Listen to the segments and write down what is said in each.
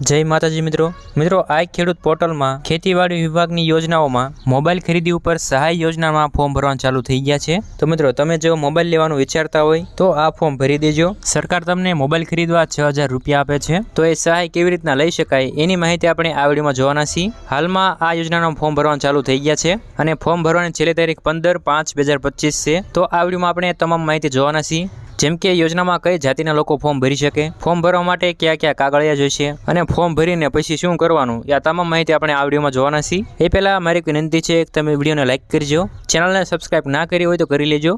જય માતાજી મિત્રો. મિત્રો, આ ખેડૂત પોર્ટલમાં ખેતીવાડી વિભાગની યોજનાઓમાં મોબાઈલ ખરીદી ઉપર સહાય યોજનામાં ફોર્મ ભરવાનું ચાલુ થઈ ગયા છે. તો મિત્રો, તમે જો મોબાઈલ લેવાનું વિચારતા હોય, તો આ ફોર્મ ભરી દેજો. સરકાર તમને મોબાઈલ ખરીદવા છ હજાર રૂપિયા આપે છે. તો એ સહાય કેવી રીતના લઈ શકાય એની માહિતી આપણે આ વિડીયોમાં જોવાના છીએ. હાલમાં આ યોજનાનો ફોર્મ ભરવાનું ચાલુ થઈ ગયા છે અને ફોર્મ ભરવાની છેલ્લી તારીખ પંદર પાંચ બે છે. તો આ વિડીયોમાં આપણે તમામ માહિતી જોવાના છીએ. જેમ કે યોજનામાં કઈ જાતિના લોકો ફોર્મ ભરી શકે? ફોર્મ ભરવા માટે કયા કયા કાગળિયા જોઈશે? અને ફોર્મ ભરીને પછી શું કરવાનું? એ તમામ માહિતી આપણે આ વિડીયોમાં જોવાના છીએ. એ પહેલાં મારી એક વિનંતી છે કે તમે વિડીયોને લાઇક કરજો. ચેનલને સબસ્ક્રાઇબ ના કરી હોય તો કરી લેજો.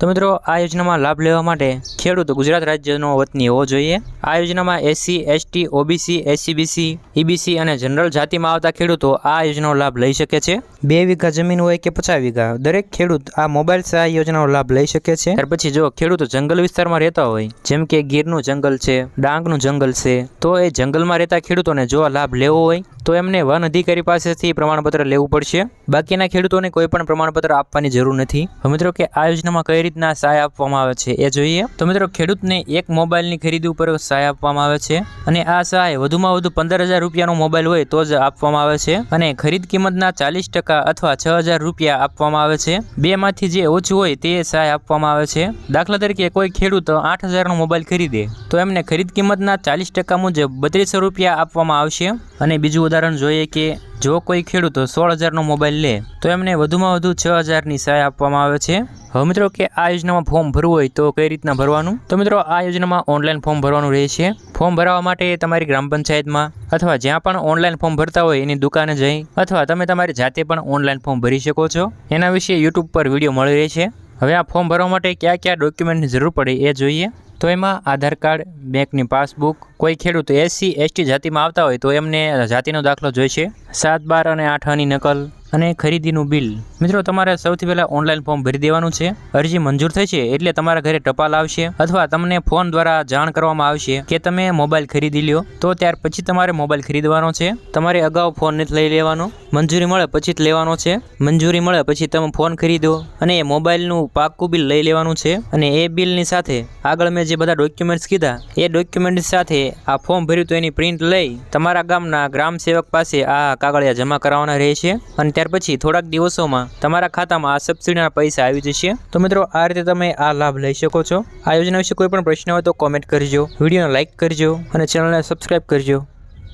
તો મિત્રો, આ યોજનામાં લાભ લેવા માટે ખેડૂત ગુજરાત રાજ્યનો વતની હોવો જોઈએ. આ યોજનામાં SC, ST, OBC, SCBC, EBC અને જનરલ જાતિમાં આવતા ખેડૂતો આ યોજનાનો લાભ લઈ શકે છે. બે વીઘા જમીન હોય કે પચાસ વીઘા, દરેક ખેડૂત આ મોબાઈલ સહાય યોજનાનો લાભ લઈ શકે છે. ત્યાર પછી જો ખેડૂતો જંગલ વિસ્તારમાં રહેતા હોય, જેમ કે ગીરનું જંગલ છે, ડાંગનું જંગલ છે, તો એ જંગલમાં રહેતા ખેડૂતોને જો આ લાભ લેવો હોય તો એમને વન અધિકારી પાસેથી પ્રમાણપત્ર લેવું પડશે. બાકીના ખેડૂતોને કોઈ પણ પ્રમાણપત્ર આપવાની જરૂર નથી. મિત્રો કે આ યોજનામાં કઈ રીતના સહાય આપવામાં આવે છે એ જોઈએ. તો મિત્રો ખેડૂતને એક મોબાઈલની ખરીદી ઉપર સહાય આપવામાં આવે છે અને આ સહાય વધુમાં વધુ પંદર હજાર રૂપિયાનો મોબાઈલ હોય તો જ આપવામાં આવે છે અને ખરીદ કિંમતના ચાલીસ ટકા અથવા છ હજાર રૂપિયા આપવામાં આવે છે. બેમાંથી જે ઓછું હોય તે સહાય આપવામાં આવે છે. દાખલા તરીકે કોઈ ખેડૂત આઠ હજારનો મોબાઈલ ખરીદે તો એમને ખરીદ કિંમતના ચાલીસ ટકા મુજબ બત્રીસો રૂપિયા આપવામાં આવશે અને બીજું ઉદાહરણ જોઈએ કે જો કોઈ ખેડૂત સોળ હજારનો મોબાઈલ લે, તો એમને વધુમાં વધુ છ હજારની સહાય આપવામાં આવે છે. હવે મિત્રો કે આ યોજનામાં ફોર્મ ભરવું હોય તો કઈ રીતના ભરવાનું? તો મિત્રો, આ યોજનામાં ઓનલાઈન ફોર્મ ભરવાનું રહે છે. ફોર્મ ભરવા માટે તમારી ગ્રામ પંચાયતમાં અથવા જ્યાં પણ ઓનલાઈન ફોર્મ ભરતા હોય એની દુકાને જઈ અથવા તમે તમારી જાતે પણ ઓનલાઈન ફોર્મ ભરી શકો છો. એના વિશે યુટ્યુબ પર વીડિયો મળી રહે છે. હવે આ ફોર્મ ભરવા માટે કયા કયા ડોક્યુમેન્ટની જરૂર પડે એ જોઈએ. તો એમાં આધાર કાર્ડ, બેંકની પાસબુક કોઈ ખેડૂત એસસી એસટી જાતિમાં આવતા હોય તો એમને જાતિનો દાખલો જોઈશે. સાત, બાર અને આઠ આની નકલ અને ખરીદીનું બિલ. મિત્રો, તમારે સૌથી પહેલાં ઓનલાઈન ફોર્મ ભરી દેવાનું છે. અરજી મંજૂર થશે એટલે તમારા ઘરે ટપાલ આવશે અથવા તમને ફોન દ્વારા જાણ કરવામાં આવશે કે તમે મોબાઈલ ખરીદી લ્યો. તો ત્યાર પછી તમારે મોબાઈલ ખરીદવાનો છે. તમારે અગાઉ ફોન નથી લઈ લેવાનો. મંજૂરી મળે પછી જ લેવાનો છે. મંજૂરી મળે પછી તમે ફોન ખરીદો અને એ મોબાઈલનું પાક્કું બિલ લઈ લેવાનું છે. અને એ બિલની સાથે આગળ મેં જે બધા ડોક્યુમેન્ટ્સ કીધા, એ ડોક્યુમેન્ટ્સ સાથે આ ફોર્મ ભર્યું તો એની પ્રિન્ટ લઈ તમારા ગામના ગ્રામ સેવક પાસે આ કાગળિયા જમા કરાવવાના રહેશે અને ત્યાર પછી થોડાક દિવસોમાં તમારા ખાતામાં આ સબસિડીના પૈસા આવી જશે. તો મિત્રો, આ રીતે તમે આ લાભ લઈ શકો છો. આ યોજના વિશે કોઈ પણ પ્રશ્ન હોય તો કોમેન્ટ કરજો, વિડીયોને લાઇક કરજો અને ચેનલને સબસ્ક્રાઈબ કરજો.